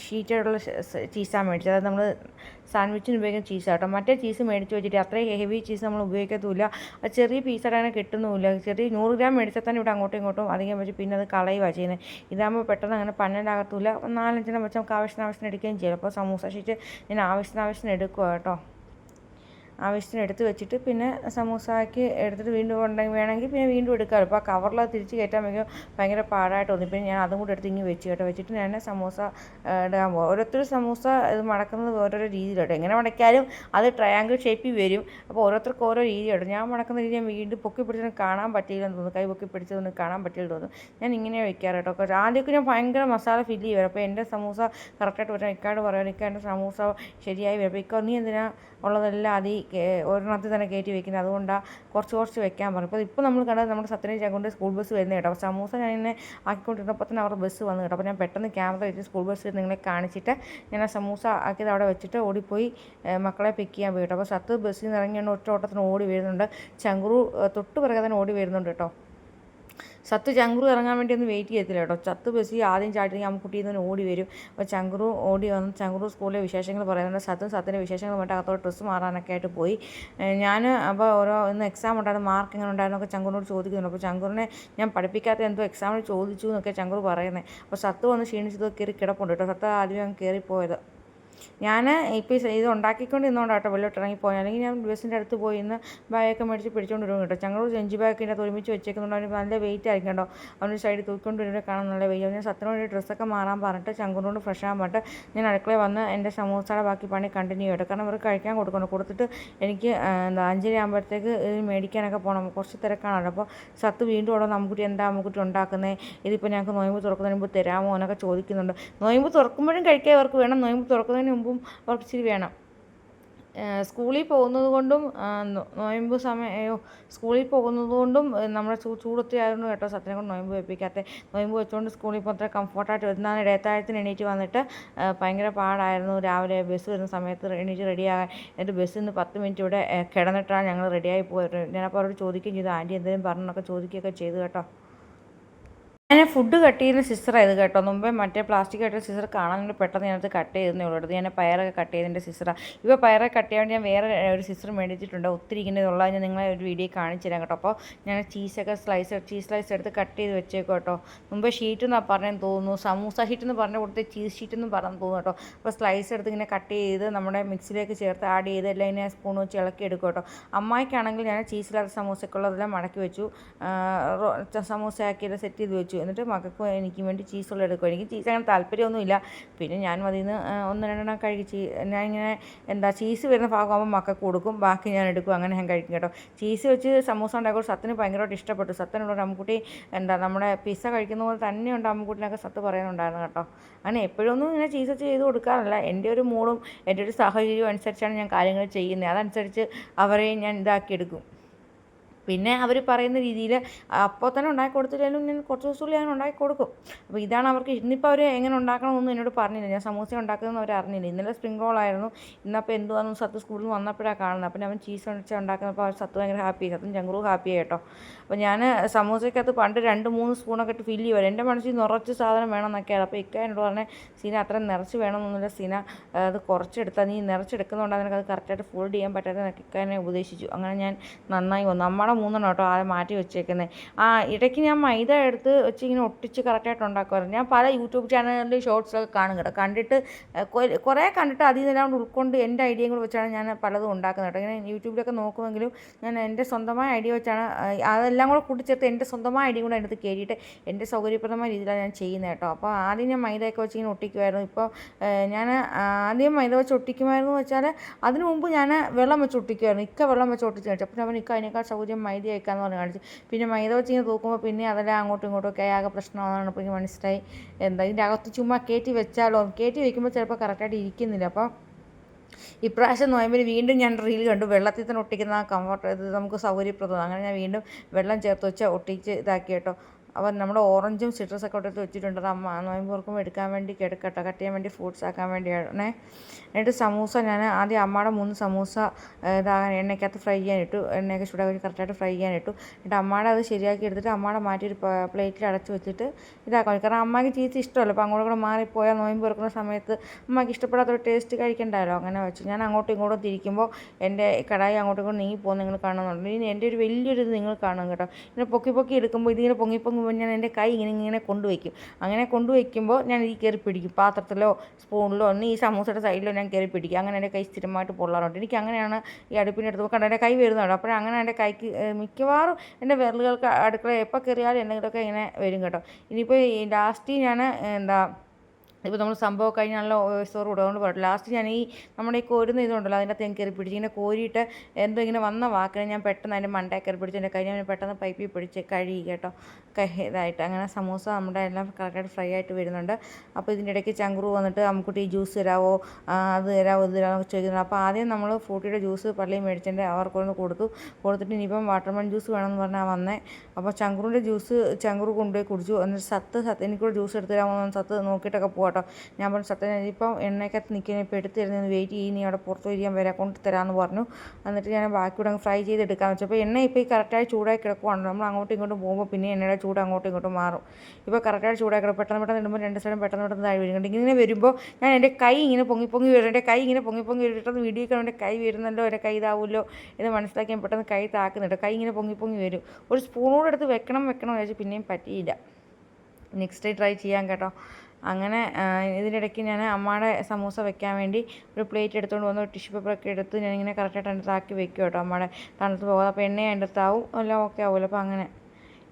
Speaker 1: ഷീറ്റായിട്ടുള്ള ചീസാണ് മേടിച്ചത്. അതായത് നമ്മൾ സാൻഡ്വിച്ചിന് ഉപയോഗിക്കുന്ന ചീസ് കേട്ടോ മറ്റേ ചീസ് മേടിച്ച് വെച്ചിട്ട് അത്രയും ഹെവി ചീസ് നമ്മൾ ഉപയോഗിക്കത്തുമില്ല. അത് ചെറിയ പീസായിട്ട് അങ്ങനെ കിട്ടുന്നുമില്ല. ചെറിയ നൂറ് ഗ്രാം മേടിച്ചാൽ തന്നെ ഇവിടെ അങ്ങോട്ടും ഇങ്ങോട്ടും അധികം വെച്ച് പിന്നെ അത് കളയുകയാണ് ചെയ്യുന്നത് ഇതാകുമ്പോൾ പെട്ടെന്ന് അങ്ങനെ പന്നണ്ടാകത്തില്ല നാലഞ്ചെണ്ണം വെച്ച് നമുക്ക് ആവശ്യത്തിന് ആവശ്യത്തിന് എടുക്കുകയും ചെയ്യും. അപ്പോൾ സമൂസ ഞാൻ ആവശ്യത്തിന് ആവശ്യത്തിന് എടുക്കുക കേട്ടോ. ആവശ്യത്തിന് എടുത്ത് വെച്ചിട്ട് പിന്നെ സമൂസാക്കി എടുത്തിട്ട് വീണ്ടും ഉണ്ടെങ്കിൽ വേണമെങ്കിൽ പിന്നെ വീണ്ടും എടുക്കാമല്ലോ അപ്പോൾ ആ കവറിൽ തിരിച്ച് കയറ്റാൻ ഭയങ്കര ഭയങ്കര പാടായിട്ട് തോന്നി. പിന്നെ ഞാൻ അതും കൂടെ എടുത്ത് ഇങ്ങനെ വെച്ച് കേട്ടോ. വെച്ചിട്ട് ഞാൻ സമൂസ ഇടാൻ പോകും ഓരോരുത്തർ സമൂസ ഇത് മടക്കുന്നത് ഓരോരോ രീതിയിലോട്ടോ. എങ്ങനെ മടക്കിയാലും അത് ട്രയാങ്കിൾ ഷേപ്പിൽ വരും. അപ്പോൾ ഓരോരുത്തർക്ക് ഓരോ രീതിയുണ്ട് ഞാൻ മടക്കുന്ന രീതി ഞാൻ വീണ്ടും പൊക്കി പിടിച്ചൊന്നും കാണാൻ പറ്റിയില്ലെന്ന് തോന്നുന്നു. കൈ പൊക്കി പിടിച്ചതൊന്നും കാണാൻ പറ്റിയില്ല തോന്നുന്നു. ഞാൻ ഇങ്ങനെ വെക്കാറ് കേട്ടോ. ആദ്യമൊക്കെ ഞാൻ ഭയങ്കര മസാല ഫില്ല് ചെയ്യുമായിരുന്നു. അപ്പോൾ എന്റെ സമൂസ കറക്റ്റായിട്ട് വരാൻ ഇക്കാട് പറയാം നിൽക്കാണ്ട് സമൂസ ശരിയായി വരും. അപ്പോൾ ഇക്ക നീ എന്തിനാ ഉള്ളതെല്ലാം അതി ഒരെണ്ണത്തിൽ തന്നെ കയറ്റി വെക്കുന്നത്. അതുകൊണ്ടാണ് കുറച്ച് കുറച്ച് വെക്കാൻ പറഞ്ഞു. അപ്പോൾ ഇപ്പോൾ നമ്മൾ കണ്ടത് നമ്മുടെ സത്യനേജ് കൊണ്ട് സ്കൂൾ ബസ് വരുന്നത് കേട്ടോ. അപ്പോൾ സമൂസ ഞാൻ ഇന്നെ ആക്കിക്കൊണ്ടിരുന്നപ്പോൾ തന്നെ അവരുടെ ബസ് വന്നു കേട്ടോ. അപ്പോൾ ഞാൻ പെട്ടെന്ന് ക്യാമറ വെച്ച് സ്കൂൾ ബസ് നിങ്ങളെ കാണിച്ചിട്ട് ഞാൻ ആ സമൂസ ആക്കിയത് അവിടെ വെച്ചിട്ട് ഓടിപ്പോയി മക്കളെ പിക്ക് ചെയ്യാൻ പോയി കേട്ടോ. അപ്പോൾ സത്ത് ബസ്സിൽ നിന്ന് ഇറങ്ങിയാണ് ഒറ്റ ഓട്ടത്തിന് ഓടി വരുന്നുണ്ട്. ചങ്കുറു തൊട്ട് പിറകെ തന്നെ ഓടി വരുന്നുണ്ട് കേട്ടോ. സത്ത് ചങ്കുറു ഇറങ്ങാൻ വേണ്ടി ഒന്നും വെയിറ്റ് ചെയ്യത്തില്ല കേട്ടോ. ചത്ത് ബസ്സിൽ ആദ്യം ചാട്ടി അമ്മക്കുട്ടിയിൽ നിന്ന് ഓടി വരും. അപ്പോൾ ചങ്കുറു ഓടി വന്ന് ചങ്കുറു സ്കൂളിലെ വിശേഷങ്ങൾ പറയുന്നുണ്ട്. സത്തും സത്തിന്റെ വിശേഷങ്ങൾ വേണ്ട അകത്തോട്ട് ഡ്രസ്സ് മാറാനൊക്കെ ആയിട്ട് പോയി. ഞാൻ അപ്പോൾ ഓരോ ഇന്ന് എക്സാം ഉണ്ടായിരുന്നു മാർക്ക് എങ്ങനെ ഉണ്ടായിരുന്നൊക്കെ ചങ്കുറിനോട് ചോദിക്കുന്നുണ്ട്. അപ്പോൾ ചങ്കുറിനെ ഞാൻ പഠിപ്പിക്കാത്ത എന്തോ എക്സാമിന് ചോദിച്ചു എന്നൊക്കെ ചങ്കുറു പറയുന്നത് അപ്പോൾ സത്ത് വന്ന് ക്ഷീണിച്ചത് കയറി കിടപ്പുണ്ട് കേട്ടോ. സത്ത് ആദ്യം കയറിപ്പോയത് ഞാൻ ഇപ്പോൾ ഇത് ഉണ്ടാക്കിക്കൊണ്ട് ഇന്നുകൊണ്ടാട്ടോ വെള്ളോട്ട് ഇറങ്ങിപ്പോയി. അല്ലെങ്കിൽ ഞാൻ ബസ്സിന്റെ അടുത്ത് പോയി ഇന്ന് ബാഗൊക്കെ മേടിച്ച് പിടിച്ചുകൊണ്ട് വരും കേട്ടോ. ചങ്ങളൂർ ചെഞ്ചി ബാഗൊക്കെ ഇതിനകത്ത് ഒരുമിച്ച് വെച്ചേക്കുന്നുണ്ട്. അവന് നല്ല വെയിറ്റ് ആയിരിക്കും കേട്ടോ. അവന്റെ സൈഡിൽ തൂക്കിക്കൊണ്ട് വരുമ്പോൾ കാണാൻ നല്ല വെയിറ്റ് ഞാൻ സത്തിനോട് വേണ്ടി ഡ്രസ്സൊക്കെ മാറാൻ പറഞ്ഞിട്ട് ചങ്കുറിനോട് ഫ്രഷ് ആകാൻ പറഞ്ഞിട്ട് ഞാൻ അടുക്കളയിൽ വന്ന് എന്റെ സമൂസയുടെ ബാക്കി പണി കണ്ടിന്യൂ ചെയ്യട്ടെ കാരണം അവർക്ക് കഴിക്കാൻ കൊടുക്കണം. കൊടുത്തിട്ട് എനിക്ക് എന്താ അഞ്ചര ആകുമ്പോഴത്തേക്ക് ഇത് മേടിക്കാനൊക്കെ പോകണം കുറച്ച് തിരക്കാണല്ലോ. അപ്പോൾ സത്ത് വീണ്ടും അവിടെ നമുക്കുട്ടി എന്താ നമുക്കുട്ടി ഉണ്ടാക്കുന്നത് ഇതിപ്പോൾ ഞങ്ങൾക്ക് നോയമ്പ് തുറക്കുന്നതിന് മുമ്പ് തരാമോ എന്നൊക്കെ ചോദിക്കുന്നുണ്ട്. നോയമ്പ് തുറക്കുമ്പോഴും കഴിക്കാൻ അവർക്ക് വേണം. നോയമ്പ് തുറക്കുന്നതിന് മുമ്പും അവർക്ക് വേണം. സ്കൂളിൽ പോകുന്നത് കൊണ്ടും നോയമ്പ് സമയം സ്കൂളിൽ പോകുന്നത് കൊണ്ടും നമ്മുടെ ചൂ ചൂടൊത്തിരി ആയതുകൊണ്ട് കേട്ടോ സത്യം കൊണ്ട് നോയമ്പ് വെപ്പിക്കാത്ത. നോയമ്പ് വെച്ചുകൊണ്ട് സ്കൂളിൽ ഇപ്പോൾ അത്ര കംഫർട്ടായിട്ട് വരുന്നതാണ്. ഇടയത്താഴത്തിന് എണീറ്റ് വന്നിട്ട് ഭയങ്കര പാടായിരുന്നു. രാവിലെ ബസ് വരുന്ന സമയത്ത് എണീറ്റ് റെഡിയാകാൻ എന്നിട്ട് ബസ്സിൽ നിന്ന് പത്ത് മിനിറ്റ് ഇവിടെ കിടന്നിട്ടാണ് ഞങ്ങൾ റെഡിയായി പോയത്. ഞാനപ്പോൾ അവരോട് ചോദിക്കുകയും ചെയ്തു. ആന്റി എന്തെങ്കിലും പറഞ്ഞെന്നൊക്കെ ചോദിക്കുകയൊക്കെ ചെയ്തു കേട്ടോ. ഫുഡ് കട്ട് ചെയ്യുന്ന സിസ്റ്ററായത് കേട്ടോ. മുമ്പേ മറ്റേ പ്ലാസ്റ്റിക് കട്ട് സിസ്റ്റർ കാണാൻ പെട്ടെന്ന് ഞാനത് കട്ട് ചെയ്തേ ഉള്ളൂ അടുത്ത് ഞാൻ പയറൊക്കെ കട്ട് ചെയ്തതിന്റെ സിസ്റ്ററാണ് ഇപ്പോൾ പയറൊക്കെ കട്ട് ചെയ്യാൻ ഞാൻ വേറെ ഒരു സിസ്റ്റർ മേടിച്ചിട്ടുണ്ട്. ഒത്തിരി ഇങ്ങനെ ഉള്ള ഞാൻ നിങ്ങളെ ഒരു വീഡിയോ കാണിച്ചു തരാം കേട്ടോ. അപ്പോൾ ഞാൻ ചീസൊക്കെ സ്ലൈസ് ചീസ് സ്ലൈസ് എടുത്ത് കട്ട് ചെയ്ത് വെച്ചേക്കും കേട്ടോ. മുമ്പേ ഷീറ്റ് എന്നാണ് പറഞ്ഞെന്ന് തോന്നുന്നു. സമൂസ ഷീറ്റ് എന്ന് പറഞ്ഞ കൊടുത്ത് ചീസ് ഷീറ്റ് എന്ന് പറഞ്ഞു തോന്നുന്നു കേട്ടോ. അപ്പോൾ സ്ലൈസ് എടുത്ത് ഇങ്ങനെ കട്ട് ചെയ്ത് നമ്മുടെ മിക്സിലേക്ക് ചേർത്ത് ആഡ് ചെയ്ത് എല്ലാം ഇങ്ങനെ സ്പൂൺ വെച്ച് ഇളക്കി എടുക്കും കേട്ടോ. അമ്മായിക്കാണെങ്കിൽ ഞാൻ ചീസില്ലാത്ത സമൂസക്കുള്ളതെല്ലാം മടക്കി വെച്ചു. സമൂസ ആക്കിയത് സെറ്റ് ചെയ്ത് വെച്ചു. എന്നിട്ട് മക്കൾക്ക് എനിക്ക് വേണ്ടി ചീസുള്ള എടുക്കും. എനിക്ക് ചീസ് അങ്ങനെ താല്പര്യമൊന്നുമില്ല. പിന്നെ ഞാൻ അതിൽ നിന്ന് ഒന്ന് രണ്ടെണ്ണം കഴിച്ച് ഞാൻ ഇങ്ങനെ എന്താ ചീസ് വരുന്ന ഭാഗമാകുമ്പോൾ മക്കൾക്ക് കൊടുക്കും ബാക്കി ഞാൻ എടുക്കും അങ്ങനെ ഞാൻ കഴിക്കും കേട്ടോ. ചീസ് വെച്ച് സമൂസ ഉണ്ടാക്കുമ്പോൾ സത്തിന് ഭയങ്കരമായിട്ട് ഇഷ്ടപ്പെട്ടു. സത്തിനുള്ള അമ്മക്കുട്ടി എന്താ നമ്മുടെ പിസ്സ കഴിക്കുന്ന പോലെ തന്നെയുണ്ട് അമ്മക്കുട്ടിനൊക്കെ സത്ത് പറയുന്നുണ്ടായിരുന്നു കേട്ടോ. അങ്ങനെ എപ്പോഴൊന്നും ഇങ്ങനെ ചീസ് വെച്ച് ചെയ്ത് കൊടുക്കാറില്ല. എന്റെ ഒരു മൂളും എന്റെ ഒരു സാഹചര്യവും അനുസരിച്ചാണ് ഞാൻ കാര്യങ്ങൾ ചെയ്യുന്നത്. അതനുസരിച്ച് അവരെയും ഞാൻ ഇതാക്കിയെടുക്കും. പിന്നെ അവർ പറയുന്ന രീതിയിൽ അപ്പോൾ തന്നെ ഉണ്ടാക്കി കൊടുത്തില്ലെങ്കിലും ഞാൻ കുറച്ച് ദിവസത്തിൽ ഞാൻ ഉണ്ടാക്കി കൊടുക്കും. അപ്പോൾ ഇതാണ് അവർക്ക് ഇന്നിപ്പോൾ അവർ എങ്ങനെ ഉണ്ടാക്കണമെന്നൊന്നും എന്നോട് പറഞ്ഞില്ല. ഞാൻ സമൂസ ഉണ്ടാക്കുന്നതെന്ന് അവർ അറിഞ്ഞില്ല. ഇന്നലെ സ്പ്രിംഗ് റോൾ ആയിരുന്നു. ഇന്നപ്പോൾ എന്തുവാണെന്ന് സത്ത് സ്കൂളിൽ നിന്ന് വന്നപ്പോഴാണ് കാണുന്നത്. അപ്പം അവൻ ചീസ് വെച്ച് ഉണ്ടാക്കുന്നപ്പോൾ അവർ സത്ത് ഭയങ്കര ഹാപ്പി സത്തും ചങ്കുറു ഹാപ്പി കേട്ടോ. അപ്പോൾ ഞാൻ സമൂസയ്ക്കകത്ത് പണ്ട് രണ്ട് മൂന്ന് സ്പൂണൊക്കെ ഇട്ട് ഫില്ല് ചെയ്യുമായിരുന്നു. എന്റെ മനസ്സിൽ നിറച്ച് സാധനം വേണമെന്നൊക്കെയാണ്. അപ്പോൾ ഇക്ക എന്നോട് പറഞ്ഞ സീന അത്ര നിറച്ച് വേണമെന്നൊന്നുമില്ല. സീന അത് കുറച്ചെടുത്താൽ നീ നിറച്ചെടുക്കുന്നതുകൊണ്ട് നിനക്ക് അത് കറക്റ്റായിട്ട് ഫോൾഡ് ചെയ്യാൻ പറ്റാത്തതെന്നൊക്കെ ഇക്കാനെ ഉപദേശിച്ചു. അങ്ങനെ ഞാൻ നന്നായി വന്നു. നമ്മുടെ മൂന്നെണ്ണം കേട്ടോ ആദ്യം മാറ്റി വെച്ചേക്കുന്നത് ആ ഇടയ്ക്ക് ഞാൻ മൈദ എടുത്ത് വെച്ച് ഇങ്ങനെ ഒട്ടിച്ച് കറക്റ്റായിട്ട് ഉണ്ടാക്കുമായിരുന്നു. ഞാൻ പല യൂട്യൂബ് ചാനലിൽ ഷോർട്സൊക്കെ കാണും കേട്ടോ. കണ്ടിട്ട് കുറേ കണ്ടിട്ട് അതിൽ നിന്നെല്ലാം ഉൾക്കൊണ്ട് എന്റെ ഐഡിയയും കൂടെ വെച്ചാണ് ഞാൻ പലതും ഉണ്ടാക്കുന്നത് കേട്ടോ. ഇങ്ങനെ യൂട്യൂബിലൊക്കെ നോക്കുമെങ്കിലും ഞാൻ എന്റെ സ്വന്തമായ ഐഡിയ വെച്ചാണ് അതെല്ലാം കൂടെ കൂട്ടിച്ചേർത്ത് എന്റെ സ്വന്തമായ ഐഡിയ കൂടെ എടുത്ത് കയറിയിട്ട് എന്റെ സൗകര്യപ്രദമായ രീതിയിലാണ് ഞാൻ ചെയ്യുന്നത് കേട്ടോ. അപ്പോൾ ആദ്യം ഞാൻ മൈദയൊക്കെ വെച്ച് ഇങ്ങനെ ഒട്ടിക്കുമായിരുന്നു. ഇപ്പോൾ ഞാൻ ആദ്യം മൈദ വെച്ച് ഒട്ടിക്കുമായിരുന്നു വെച്ചാൽ അതിനു മുമ്പ് ഞാൻ വെള്ളം വെച്ച് ഒട്ടിക്കുമായിരുന്നു. ഇക്ക വെള്ളം വെച്ച് ഒട്ടിച്ച് കഴിച്ചു. അപ്പോൾ അവൻ ഇക്ക അതിനേക്കാൾ സൗകര്യം മൈദ വയ്ക്കാമെന്ന് പറഞ്ഞ് കാണിച്ചു. പിന്നെ മൈദ വെച്ച് ഇങ്ങനെ തൂക്കുമ്പോൾ പിന്നെ അതെല്ലാം അങ്ങോട്ടും ഇങ്ങോട്ടും ഒക്കെ ആകെ പ്രശ്നമാണെന്ന് എനിക്ക് മനസ്സിലായി. എന്താ ഇതിന്റെ അകത്ത് ചുമ്മാ കയറ്റി വെച്ചാലോ? കയറ്റി വെക്കുമ്പോൾ ചിലപ്പോൾ കറക്റ്റായിട്ട് ഇരിക്കുന്നില്ല. അപ്പോൾ ഇപ്രാവശ്യം നോയമ്പിന് വീണ്ടും ഞാൻ റീൽ കണ്ടു. വെള്ളത്തിൽ തന്നെ ഒട്ടിക്കുന്ന കംഫർട്ട് ഇത് നമുക്ക് സൗകര്യപ്രദമാണ്. അങ്ങനെ ഞാൻ വീണ്ടും വെള്ളം ചേർത്ത് വെച്ച് ഒട്ടിച്ച് ഇതാക്കി കേട്ടോ. അപ്പം നമ്മുടെ ഓറഞ്ചും സിട്രസ് ഒക്കെ എടുത്ത് വെച്ചിട്ടുണ്ട്. അമ്മ നോയമ്പൂർക്കും എടുക്കാൻ വേണ്ടി കിടക്കട്ടോ. കട്ട് ചെയ്യാൻ വേണ്ടി ഫ്രൂട്ട്സ് ആക്കാൻ വേണ്ടിയാണ്. എന്നിട്ട് സമൂസ ഞാൻ ആദ്യം അമ്മയുടെ മൂന്ന് സമൂസ ഇതാകാൻ എണ്ണയ്ക്കകത്ത് ഫ്രൈ ചെയ്യാൻ ഇട്ടു. എണ്ണയൊക്കെ ചൂടാക്കി കറക്റ്റായിട്ട് ഫ്രൈ ചെയ്യാൻ ഇട്ടു. എന്നിട്ട് അമ്മയുടെ അത് ശരിയാക്കി എടുത്തിട്ട് അമ്മയുടെ മാറ്റി ഒരു പ്ലേറ്റിൽ അടച്ച് വെച്ചിട്ട് ഇതാക്കാൻ. കാരണം അമ്മയ്ക്ക് ചീസ് ഇഷ്ടമല്ല. അപ്പോൾ അങ്ങോട്ടും കൂടെ മാറിപ്പോയാൽ നോയമ്പ് തുറക്കുന്ന സമയത്ത് അമ്മയ്ക്ക് ഇഷ്ടപ്പെടാത്തൊരു ടേസ്റ്റ് കഴിക്കണ്ടല്ലോ. അങ്ങനെ വെച്ചു. ഞാൻ അങ്ങോട്ടും ഇങ്ങോട്ടും തിരിക്കുമ്പോൾ എന്റെ കടായി അങ്ങോട്ടും ഇങ്ങോട്ടും നീങ്ങി പോകുന്നത് നിങ്ങൾ കാണുന്നുണ്ട്. ഇനി എന്റെ ഒരു വലിയൊരു ഇത് നിങ്ങൾ കാണും കേട്ടോ. ഇങ്ങനെ പൊക്കി പൊക്കി എടുക്കുമ്പോൾ ഇതിങ്ങനെ പൊങ്ങി പൊങ്ങി കഴിയുമ്പോൾ ഞാൻ എന്റെ കൈ ഇങ്ങനെ ഇങ്ങനെ കൊണ്ടുവയ്ക്കും. അങ്ങനെ കൊണ്ടുവയ്ക്കുമ്പോൾ ഞാൻ ഈ കയറി പിടിക്കും. പാത്രത്തിലോ സ്പൂണിലോ ഒന്ന് ഈ സമൂസയുടെ സൈഡിലോ ഞാൻ കയറി പിടിക്കും. അങ്ങനെ എന്റെ കൈ സ്ഥിരമായിട്ട് പൊള്ളാറുണ്ട്. എനിക്ക് അങ്ങനെയാണ് ഈ അടുപ്പിന്റെ അടുത്ത് കണ്ട എന്റെ കൈ വരുന്നുണ്ട്. അപ്പോൾ അങ്ങനെ എന്റെ കൈക്ക് മിക്കവാറും എന്റെ വിരലുകൾക്ക് അടുക്കള എപ്പോൾ കയറിയാലും എന്തെങ്കിലുമൊക്കെ ഇങ്ങനെ വരും കേട്ടോ. ഇനിയിപ്പോൾ ലാസ്റ്റ് ഞാൻ എന്താ ഇപ്പോൾ നമ്മൾ സംഭവം കഴിഞ്ഞാണല്ലോ സോറ് കൊടുക്കും അതുകൊണ്ട് ലാസ്റ്റ് ഞാൻ ഈ നമ്മുടെ ഈ കോരുന്ന ഇതുണ്ടല്ലോ അതിന്റെ അകത്ത് ഞാൻ കയറി പിടിച്ച് ഇങ്ങനെ കോരിയിട്ട് എന്തോ ഇങ്ങനെ വന്ന വാക്കിനെ ഞാൻ പെട്ടെന്ന് അതിന്റെ മണ്ടയിൽ കയറി പിടിച്ച് എന്റെ കഴിഞ്ഞാൽ പെട്ടെന്ന് പൈപ്പിൽ പിടിച്ച് കഴുകി കേട്ടോ. ഇതായിട്ട് അങ്ങനെ സമൂസ നമ്മുടെ എല്ലാം കറക്റ്റായിട്ട് ഫ്രൈ ആയിട്ട് വരുന്നുണ്ട്. അപ്പോൾ ഇതിന്റെ ഇടയ്ക്ക് ചങ്കുറു വന്നിട്ട് നമുക്കുട്ടി ജ്യൂസ് തരാവോ അത് തരാവോ ഇത് തരാമോ ഒക്കെ ചോദിക്കുന്നത് അപ്പോൾ ആദ്യം നമ്മൾ ഫ്രൂട്ടിയുടെ ജ്യൂസ് പള്ളിയിൽ മേടിച്ചിട്ട് അവർക്കൊന്ന് കൊടുത്തു. കൊടുത്തിട്ട് ഇനിയിപ്പം വാട്ടർമൺ ജ്യൂസ് വേണമെന്ന് പറഞ്ഞാൽ വന്നേ. അപ്പോൾ ചങ്കുറിന്റെ ജ്യൂസ് ചങ്കുറു കൊണ്ടുപോയി കുടിച്ചു. എന്നിട്ട് സത്ത് സത്ത് എനിക്കൂടെ ജ്യൂസ് എടുത്ത് തരാമോ എന്ന് സത്ത് നോക്കിയിട്ടൊക്കെ പോകാട്ടോ ഞാൻ പറഞ്ഞു സത്യം ഇപ്പം എണ്ണയ്ക്കകത്ത് നിൽക്കുന്ന ഇപ്പോൾ എടുത്ത് തരുന്നത് വെയിറ്റ് ചെയ്യും. നീ അവിടെ പുറത്ത് വരിക വരെ. കൊണ്ട് തരാമെന്ന് പറഞ്ഞു. എന്നിട്ട് ഞാൻ ബാക്കി കൂടെ അങ്ങ് ഫ്രൈ ചെയ്ത് എടുക്കാമെന്ന് വെച്ചു. അപ്പോൾ എണ്ണ ഇപ്പോൾ ഈ കറക്റ്റായി ചൂടായി കിടക്കുവാണ്. നമ്മൾ അങ്ങോട്ടും ഇങ്ങോട്ടും പോകുമ്പോൾ പിന്നെ എണ്ണയുടെ ചൂട് അങ്ങോട്ടും ഇങ്ങോട്ടും മാറും. ഇപ്പോൾ കറക്റ്റായി ചൂടായി കിടക്കും പെട്ടെന്ന് പെട്ടെന്ന് ഇടുമ്പോൾ രണ്ട് സൈഡും പെട്ടെന്ന് പെട്ടെന്ന് താഴെ വരുന്നുണ്ട് ഇങ്ങനെ വരുമ്പോൾ ഞാൻ എന്റെ കൈ ഇങ്ങനെ പൊങ്ങി പൊങ്ങി വരും എന്റെ കൈ ഇങ്ങനെ പൊങ്ങി പൊങ്ങി വരും വീഡിയോ കാണുമ്പോൾ എന്റെ കൈ വരുന്നല്ലോ എന്റെ കൈ ഇതാവുമല്ലോ? എന്ന് മനസ്സിലാക്കി ഞാൻ പെട്ടെന്ന് കൈ താക്കുന്നുണ്ട്. കൈ ഇങ്ങനെ പൊങ്ങി പൊങ്ങി വരും. ഒരു സ്പൂണോടെ എടുത്ത് വെക്കണം വെക്കണം എന്ന് പിന്നെയും പറ്റിയില്ല. നെക്സ്റ്റ് ഡേ ട്രൈ ചെയ്യാം കേട്ടോ. അങ്ങനെ ഇതിനിടയ്ക്ക് ഞാൻ അമ്മയുടെ സമൂസ വെക്കാൻ വേണ്ടി ഒരു പ്ലേറ്റ് എടുത്തുകൊണ്ട് വന്ന്. ടിഷ്യൂ പേപ്പറൊക്കെ എടുത്ത് ഞാനിങ്ങനെ കറക്റ്റായിട്ട് അതിന്റെ ആക്കി വെക്കും കേട്ടോ അമ്മയുടെ തണുത്ത് പോകാതെ അപ്പോൾ എണ്ണ അതിന്റെ അകത്താവും. എല്ലാം ഓക്കെ ആവുമല്ലോ. അപ്പോൾ അങ്ങനെ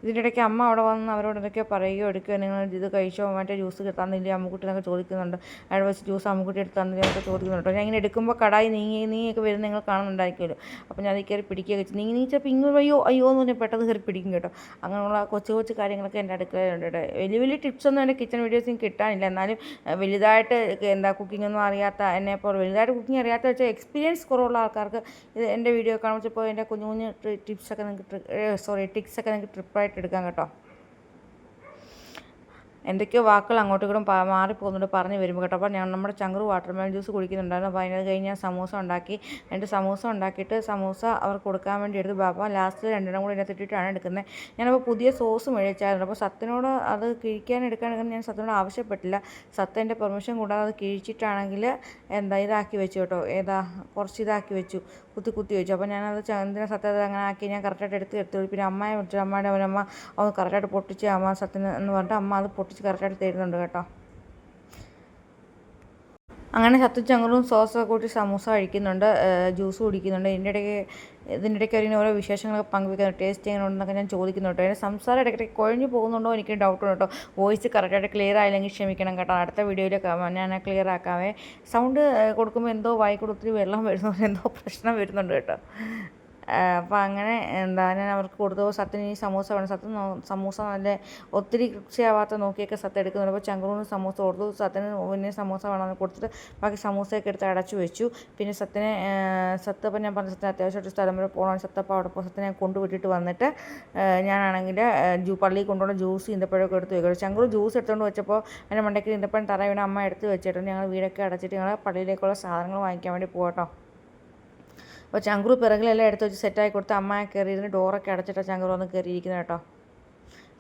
Speaker 1: ഇതിന്റെ ഇടയ്ക്ക് അമ്മ അവിടെ വന്ന് അവരോട് എന്തൊക്കെയോ പറയുകയോ എടുക്കുകയോ നിങ്ങൾ ഇത് കഴിച്ചോ മറ്റേ ജ്യൂസ് തന്നില്ലേ? അമ്മുക്കുട്ടി എന്നൊക്കെ ചോദിക്കുന്നുണ്ട്. അവിടെ വെച്ച് ജ്യൂസ് അമ്മുക്കുട്ടി എടുത്ത് തന്നില്ലേ എന്നൊക്കെ ചോദിക്കുന്നുണ്ട് ഞാൻ ഇങ്ങനെ എടുക്കുമ്പോൾ കടായി നീങ്ങി നീങ്ങിയൊക്കെ വരുന്ന നിങ്ങൾ കാണുന്നുണ്ടായിരിക്കുമല്ലോ. അപ്പോൾ ഞാൻ കയറി പിടിക്കുകയൊക്കെ വെച്ചു നീങ്ങി നീച്ചപ്പോൾ ഇങ്ങനെ അയ്യോ അയ്യോ എന്ന് പറഞ്ഞാൽ പെട്ടെന്ന് കയറി പിടിക്കും കേട്ടോ. അങ്ങനെയുള്ള കൊച്ചു കൊച്ചു കാര്യങ്ങളൊക്കെ എന്റെ അടുക്കളയിലുണ്ട് കേട്ടോ. വലിയ വലിയ ടിപ്സൊന്നും എന്റെ കിച്ചൺ വീഡിയോസും കിട്ടാനില്ല. എന്നാലും വലുതായിട്ട് എന്താ കുക്കിംഗ് ഒന്നും അറിയാത്ത എന്നെ പോലെ വലുതായിട്ട് കുക്കിംഗ് അറിയാത്ത വെച്ചാൽ എക്സ്പീരിയൻസ് കുറവുള്ള ആൾക്കാർക്ക് ഇത് എന്റെ വീഡിയോ കാണുമ്പോൾ എന്റെ കുഞ്ഞു കുഞ്ഞു ടിപ്സൊക്കെ നിങ്ങൾക്ക് സോറി ടിക്സൊക്കെ നിങ്ങൾക്ക് ട്രിപ്പായിട്ട് എടുക്കാം കേട്ടോ. എന്തൊക്കെയോ വാക്കുകൾ അങ്ങോട്ടും ഇങ്ങോട്ടും മാറി മാറിപ്പോകുന്നുണ്ട് പറഞ്ഞ് വരുമ്പോൾ കേട്ടോ. അപ്പോൾ ഞാൻ നമ്മുടെ ചങ്കുറ് വാട്ടർമെലൺ ജ്യൂസ് കുടിക്കുന്നുണ്ടായിരുന്നു. അപ്പോൾ അതിനത് കഴിഞ്ഞ് ഞാൻ സമൂസ ഉണ്ടാക്കി. എന്നിട്ട് സമൂസ ഉണ്ടാക്കിയിട്ട് സമൂസ അവർക്ക് കൊടുക്കാൻ വേണ്ടി എടുത്ത്. അപ്പോൾ ലാസ്റ്റ് രണ്ടെണ്ണം കൂടി ഇതിനകത്ത് ഇട്ടിട്ടാണ് എടുക്കുന്നത്. ഞാനപ്പോൾ പുതിയ സോസ് മേടിച്ചായിരുന്നു. അപ്പോൾ സത്തിനോട് അത് കിഴിക്കാൻ എടുക്കാൻ ഞാൻ സത്തിനോട് ആവശ്യപ്പെട്ടില്ല. സത്ത എന്റെ പെർമിഷൻ കൂടാതെ അത് കിഴിച്ചിട്ടാണെങ്കിൽ എന്താ ഇതാക്കി വെച്ചു കേട്ടോ. ഏതാ കുറച്ച് ഇതാക്കി വെച്ചു. കുത്തി കുത്തി വെച്ചു. അപ്പോൾ ഞാനത് ച- എന്തിനാ അങ്ങനെ ആക്കി ഞാൻ കറക്റ്റായിട്ട് എടുത്ത് എടുത്തു പിന്നെ അമ്മയെ വിളിച്ചു. അമ്മയുടെ അവനമ്മ അവൻ കറക്റ്റായിട്ട് പൊട്ടിച്ച് അമ്മ സത്യം എന്ന് പറഞ്ഞിട്ട് അമ്മ അത് പൊട്ടിച്ച് കറക്റ്റായിട്ട് തരുന്നുണ്ട് കേട്ടോ. അങ്ങനെ ചത്തും ചങ്ങറും സോസൊക്കെ കൂട്ടി സമൂസ കഴിക്കുന്നുണ്ട് ജ്യൂസ് കുടിക്കുന്നുണ്ട്. ഇതിന്റെ ഇടയ്ക്ക് ഇതിന്റെ ഇടയ്ക്ക് അവരിങ്ങനെ ഓരോ വിശേഷങ്ങളൊക്കെ പങ്കുവെക്കുന്നു. ടേസ്റ്റ് എങ്ങനെ ഉണ്ടെന്നൊക്കെ ഞാൻ ചോദിക്കുന്നുണ്ട് അതിന്റെ സംസാരം ഇടയ്ക്കിടയ്ക്ക് കുഴഞ്ഞു പോകുന്നുണ്ടോ എനിക്ക് ഡൗട്ട് ഉണ്ട് കേട്ടോ. വോയിസ് കറക്റ്റായിട്ട് ക്ലിയർ ആയില്ലെങ്കിൽ ക്ഷമിക്കണം കേട്ടോ. അടുത്ത വീഡിയോയിലൊക്കെ ഞാൻ ക്ലിയർ ആക്കാവേ. സൗണ്ട് കൊടുക്കുമ്പോൾ എന്തോ വായിക്കൂടെ ഒത്തിരി വെള്ളം വരുന്നു. എന്തോ പ്രശ്നം വരുന്നുണ്ട് കേട്ടോ. അപ്പോൾ അങ്ങനെ എന്താ ഞാൻ അവർക്ക് കൊടുത്തു സത്തിന് ഈ സമൂസ വേണം. സത്ത് നോ- സമൂസ നല്ല ഒത്തിരി കൃഷിയാവാത്ത നോക്കിയൊക്കെ സത്ത് എടുക്കുന്നുണ്ട്. അപ്പോൾ ചങ്കുറൂന് സമൂസ കൊടുത്തു. സത്തിന് പിന്നെ സമൂസ വേണമെന്ന് കൊടുത്തിട്ട് ബാക്കി സമൂസയൊക്കെ എടുത്ത് അടച്ചു വെച്ചു. പിന്നെ സത്ത് അപ്പം ഞാൻ പറഞ്ഞ സത്തിന് അത്യാവശ്യമായിട്ട് സ്ഥലം വരെ പോകണം സത്തപ്പം അവിടെ പോകും സത്തിനെ കൊണ്ടുവിട്ടിട്ട് വന്നിട്ട് ഞാനാണെങ്കിൽ ജൂ പള്ളിയിൽ കൊണ്ടുപോകുന്ന ജ്യൂസ് ഇന്തപ്പഴമൊക്കെ എടുത്ത് വെക്കും. ചങ്കൂർ ജ്യൂസ് എടുത്തുകൊണ്ട് വെച്ചപ്പോൾ എന്റെ മണ്ടയ്ക്ക് ഇന്തപ്പഴം തറ അമ്മ എടുത്ത് വെച്ചിട്ടുണ്ട്. ഞങ്ങൾ വീടൊക്കെ അടച്ചിട്ട് ഞങ്ങൾ പള്ളിയിലേക്കുള്ള സാധനങ്ങൾ വാങ്ങിക്കാൻ വേണ്ടി പോകട്ടോ അപ്പോൾ ചങ്കുറു പിറകിലെല്ലാം എടുത്ത് വെച്ച് സെറ്റാക്കി കൊടുത്ത് അമ്മ കയറിയിരുന്ന് ഡോറൊക്കെ അടച്ചിട്ടാണ് ചങ്കുറു വന്ന് കയറിയിരിക്കുന്നത് കേട്ടോ.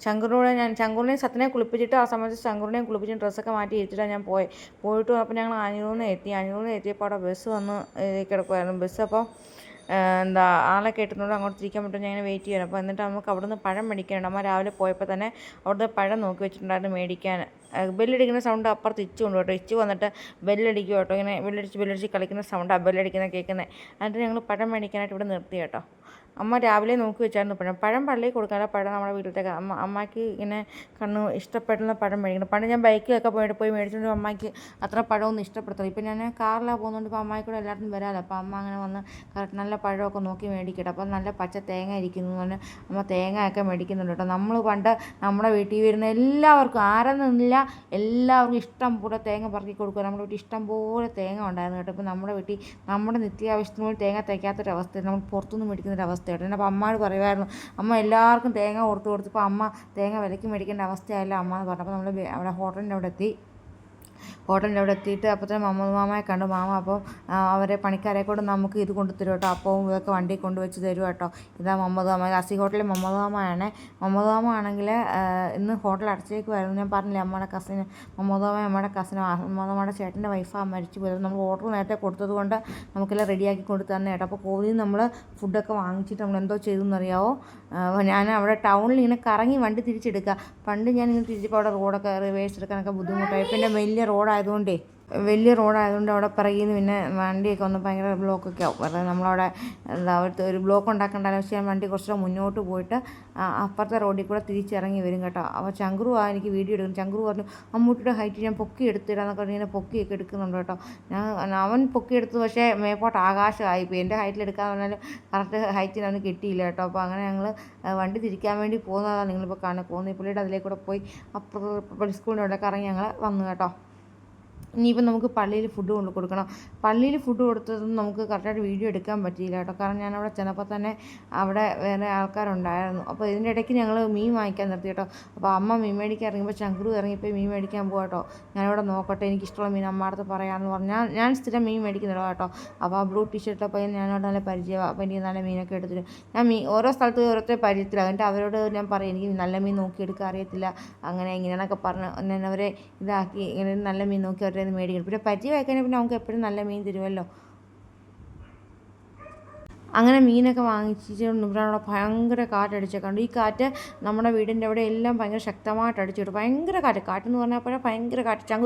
Speaker 1: ശങ്കുറിനോട് ഞാൻ ശങ്കുറിനെയും സത്തിനെ കുളിപ്പിച്ചിട്ട് ആ സമയത്ത് ശങ്കുറിനെയും കുളിപ്പിച്ച് ഡ്രസ്സൊക്കെ മാറ്റി ഇരുത്തിട്ടാണ് ഞാൻ പോയത് പോയിട്ട് അപ്പോൾ ഞങ്ങൾ അഞ്ഞൂറിന് എത്തി. അഞ്ഞൂറിന് എത്തിയപ്പോൾ അവിടെ ബസ് വന്ന് കിടക്കുമായിരുന്നു ബസ് അപ്പോൾ എന്താ ആളെ കേട്ടുന്നുണ്ട് അങ്ങോട്ട് തിരിക്കാൻ പറ്റും ഞാൻ വെയിറ്റ് ചെയ്യണം അപ്പോൾ എന്നിട്ട് നമുക്ക് അവിടുന്ന് പഴം മേടിക്കാനുണ്ട് അമ്മ രാവിലെ പോയപ്പോൾ തന്നെ അവിടുന്ന് പഴം നോക്കി വെച്ചിട്ടുണ്ടായിരുന്നു മേടിക്കാൻ. ബെല്ലടിക്കുന്ന സൗണ്ട് അപ്പുറത്ത് ഇച്ചു കൊണ്ട് കേട്ടോ ഇച്ചു വന്നിട്ട് ബെല്ലടിക്കും കേട്ടോ ഇങ്ങനെ ബെല്ലടിച്ച് ബെല്ലടിച്ച് കളിക്കുന്ന സൗണ്ടാണ് ബെല്ലടിക്കുന്ന കേൾക്കുന്നത് എന്നിട്ട് ഞങ്ങൾ പഴം മേടിക്കാനായിട്ട് ഇവിടെ നിർത്തി കേട്ടോ. അമ്മ രാവിലെ നോക്കി വെച്ചായിരുന്നു പഴം. പഴം പള്ളിയിൽ കൊടുക്കാനുള്ള പഴം നമ്മുടെ വീട്ടിലത്തേക്ക് അമ്മ അമ്മയ്ക്ക് ഇങ്ങനെ കണ്ണ് ഇഷ്ടപ്പെടുന്ന പഴം മേടിക്കണം. പണ്ട് ഞാൻ ബൈക്കിലൊക്കെ പോയിട്ട് പോയി മേടിച്ചുകൊണ്ട് അമ്മയ്ക്ക് അത്ര പഴമൊന്നും ഇഷ്ടപ്പെടുത്തില്ല. ഇപ്പം ഞാൻ കാറിലാണ് പോകുന്നതുകൊണ്ട് ഇപ്പോൾ അമ്മയ്ക്ക് കൂടെ എല്ലായിടത്തും വരാമല്ലോ അപ്പോൾ അമ്മ അങ്ങനെ വന്ന് കറക്റ്റ് നല്ല പഴമൊക്കെ നോക്കി മേടിക്കട്ടെ. അപ്പോൾ നല്ല പച്ച തേങ്ങ ഇരിക്കുന്നു എന്ന് പറഞ്ഞ് അമ്മ തേങ്ങയൊക്കെ മേടിക്കുന്നുണ്ട് കേട്ടോ. നമ്മൾ പണ്ട് നമ്മുടെ വീട്ടിൽ വരുന്ന എല്ലാവർക്കും ആരെന്നില്ല എല്ലാവർക്കും ഇഷ്ടം പോലെ തേങ്ങ പറക്കി കൊടുക്കുക. നമ്മുടെ വീട്ടിൽ ഇഷ്ടം പോലെ തേങ്ങ ഉണ്ടായിരുന്നു കേട്ടോ. ഇപ്പോൾ നമ്മുടെ വീട്ടിൽ നമ്മുടെ നിത്യാവശ്യത്തിന് പോലും തേങ്ങ തേക്കാത്തൊരവസ്ഥയാണ്. നമ്മൾ പുറത്തുനിന്ന് മേടിക്കുന്നൊരവസ്ഥ കേട്ടോ എന്റെ അമ്മയോട് പറയുമായിരുന്നു അമ്മ എല്ലാവർക്കും തേങ്ങ കൊടുത്ത് കൊടുത്തപ്പോൾ അമ്മ തേങ്ങ വിലയ്ക്ക് മേടിക്കേണ്ട അവസ്ഥയായല്ലോ അമ്മ എന്ന് പറഞ്ഞപ്പോൾ നമ്മൾ അവിടെ ഹോട്ടലിന്റെ അവിടെ എത്തി. ഹോട്ടലിന്റെ അവിടെ എത്തിയിട്ട് അപ്പത്തന്നെ മാമ മാമയെ കണ്ടു. മാമ അപ്പോൾ അവരെ പണിക്കാരെ കൊണ്ട് നമുക്ക് ഇത് കൊണ്ടു തരും കേട്ടോ. അപ്പവും ഇതൊക്കെ വണ്ടി കൊണ്ടുവച്ച് തരും കേട്ടോ. ഇതാ മുഹമ്മദ് മാമ. അസി ഹോട്ടലിൽ മുഹമ്മദ് മാമയാണ്. മുഹമ്മദ് മാമ ആണെങ്കിൽ ഇന്ന് ഹോട്ടൽ അടച്ചേക്കുമായിരുന്നു ഞാൻ പറഞ്ഞില്ലേ. അമ്മയുടെ കസിൻ മുഹമ്മദ് മാമ അമ്മയുടെ കസിന് മുഹമ്മദ് മാമയുടെ ചേട്ടന്റെ വൈഫാണ് മരിച്ചു പോയത് നമ്മൾ ഓർഡർ നേരത്തെ കൊടുത്തത് കൊണ്ട് നമുക്കെല്ലാം റെഡിയാക്കി കൊടുത്തു തന്നെ കേട്ടോ. അപ്പോൾ കോവിൽ നമ്മൾ ഫുഡൊക്കെ വാങ്ങിച്ചിട്ട് നമ്മൾ എന്തോ ചെയ്തെന്നറിയാവോ ഞാൻ അവിടെ ടൗണിൽ ഇങ്ങനെ കറങ്ങി വണ്ടി തിരിച്ചെടുക്കുക പണ്ട് ഞാൻ ഇങ്ങനെ തിരിച്ചപ്പോൾ അവിടെ റോഡൊക്കെ റിവേഴ്സ് എടുക്കാനൊക്കെ ബുദ്ധിമുട്ടായി. പിന്നെ വലിയ റോഡായതുകൊണ്ടേ വലിയ റോഡായതുകൊണ്ട് അവിടെ പിറകിൽ പിന്നെ വണ്ടിയൊക്കെ ഒന്ന് ഭയങ്കര ബ്ലോക്കൊക്കെ ആവും. വെറുതെ നമ്മളവിടെ എന്താ അവിടുത്തെ ഒരു ബ്ലോക്ക് ഉണ്ടാക്കണ്ടല്ലോ പക്ഷേ വണ്ടി കുറച്ചുകൂടെ മുന്നോട്ട് പോയിട്ട് അപ്പുറത്തെ റോഡിൽ കൂടെ തിരിച്ചിറങ്ങി വരും കേട്ടോ. അപ്പോൾ ചങ്കുറു ആ എനിക്ക് വീഡിയോ എടുക്കും ചങ്കുറു പറഞ്ഞു അമ്മൂട്ടിയുടെ ഹൈറ്റ് ഞാൻ പൊക്കി എടുത്തിടാന്നൊക്കെ പറഞ്ഞ് ഇങ്ങനെ പൊക്കിയൊക്കെ എടുക്കുന്നുണ്ട് കേട്ടോ. ഞാൻ അവൻ പൊക്കി എടുത്തു പക്ഷേ മേപ്പോട്ട് ആകാശമായി ഇപ്പോൾ എന്റെ ഹൈറ്റിൽ എടുക്കാൻ പറഞ്ഞാലും കറക്റ്റ് ഹൈറ്റിന് അവന് കിട്ടിയില്ല കേട്ടോ. അപ്പോൾ അങ്ങനെ ഞങ്ങൾ വണ്ടി തിരിക്കാൻ വേണ്ടി പോകുന്നതാണ് നിങ്ങളിപ്പോൾ കാണുക പുള്ളിയുടെ അതിലേക്കൂടെ പോയി അപ്പുറം സ്കൂളിന്റെ അവിടെ കറങ്ങി ഞങ്ങൾ വന്നു കേട്ടോ. ഇനിയിപ്പോൾ നമുക്ക് പള്ളിയിൽ ഫുഡ് കൊണ്ട് കൊടുക്കണം. പള്ളിയിൽ ഫുഡ് കൊടുത്തതും നമുക്ക് കറക്റ്റായിട്ട് വീഡിയോ എടുക്കാൻ പറ്റിയില്ല കേട്ടോ. കാരണം ഞാൻ അവിടെ ചെന്നപ്പോൾ തന്നെ അവിടെ വേറെ ആൾക്കാരുണ്ടായിരുന്നു. അപ്പോൾ ഇതിന്റെ ഇടയ്ക്ക് ഞങ്ങൾ മീൻ വാങ്ങിക്കാൻ നിർത്തി കേട്ടോ. അപ്പോൾ അമ്മ മീൻ മേടിക്കാൻ ഇറങ്ങിയപ്പോൾ ചങ്കുറു ഇറങ്ങിയപ്പോൾ മീൻ മേടിക്കാൻ പോകാം കേട്ടോ. ഞാനിവിടെ നോക്കട്ടെ എനിക്കിഷ്ടമുള്ള മീൻ അമ്മ അടുത്ത് പറയാമെന്ന് പറഞ്ഞാൽ ഞാൻ സ്ഥിരം മീൻ മേടിക്കുന്നില്ല കേട്ടോ. അപ്പോൾ ആ ബ്ലൂ ടീഷർട്ടിലെ പയ്യൻ ഞാനോട് നല്ല പരിചയമാണ് അപ്പോൾ എനിക്ക് നല്ല മീനൊക്കെ എടുത്തിട്ട് ഞാൻ മീൻ ഓരോ സ്ഥലത്ത് ഓരോരുത്തരെ പരിചയത്തിലാണ് എന്നിട്ട് അവരോട് ഞാൻ പറയും എനിക്ക് നല്ല മീൻ നോക്കി എടുക്കാൻ അറിയത്തില്ല. അങ്ങനെ ഇങ്ങനെയാണൊക്കെ പറഞ്ഞ് ഞാൻ അവരെ ഇതാക്കി ഇങ്ങനെ നല്ല മീൻ നോക്കി നിന്ന് മേടിക്കണം. പിന്നെ പറ്റി കഴിഞ്ഞാൽ പിന്നെ നമുക്ക് എപ്പോഴും നല്ല മീൻ തരുമല്ലോ. അങ്ങനെ മീനൊക്കെ വാങ്ങിച്ചിട്ടുണ്ട് ഇവിടെ ഭയങ്കര ഭയങ്കര കാറ്റടിച്ചേക്കാണ്ട് ഈ കാറ്റ് നമ്മുടെ വീടിന്റെ അവിടെ എല്ലാം ഭയങ്കര ശക്തമായിട്ട് അടിച്ചിട്ട് ഭയങ്കര കാറ്റ്. കാറ്റെന്ന് പറഞ്ഞാൽ പോലെ ഭയങ്കര കാറ്റ്. ചങ്ക